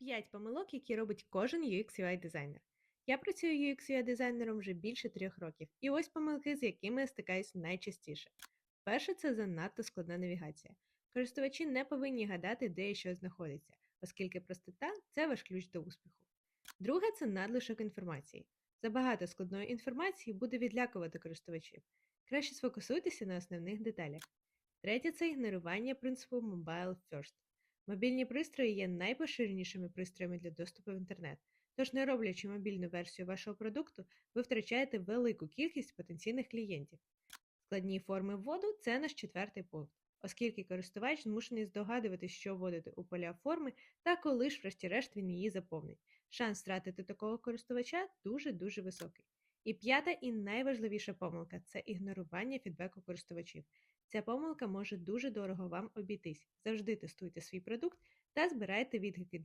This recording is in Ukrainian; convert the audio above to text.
5 помилок, які робить кожен UX UI дизайнер. Я працюю UX UI дизайнером вже більше трьох років, і ось помилки, з якими я стикаюсь найчастіше. Перше це занадто складна навігація. Користувачі не повинні гадати, де і що знаходиться, оскільки простота це ваш ключ до успіху. Друге це надлишок інформації. Забагато складної інформації буде відлякувати користувачів. Краще сфокусуйтеся на основних деталях. Третє це ігнорування принципу Mobile First. Мобільні пристрої є найпоширенішими пристроями для доступу в інтернет, тож, не роблячи мобільну версію вашого продукту, ви втрачаєте велику кількість потенційних клієнтів. Складні форми вводу це наш четвертий пункт, оскільки користувач змушений здогадуватись, що вводити у поля форми та коли ж, врешті-решт, він її заповнить. Шанс втратити такого користувача дуже-дуже високий. І п'ята і найважливіша помилка це ігнорування фідбеку користувачів. Ця помилка може дуже дорого вам обійтись. Завжди тестуйте свій продукт та збирайте відгуки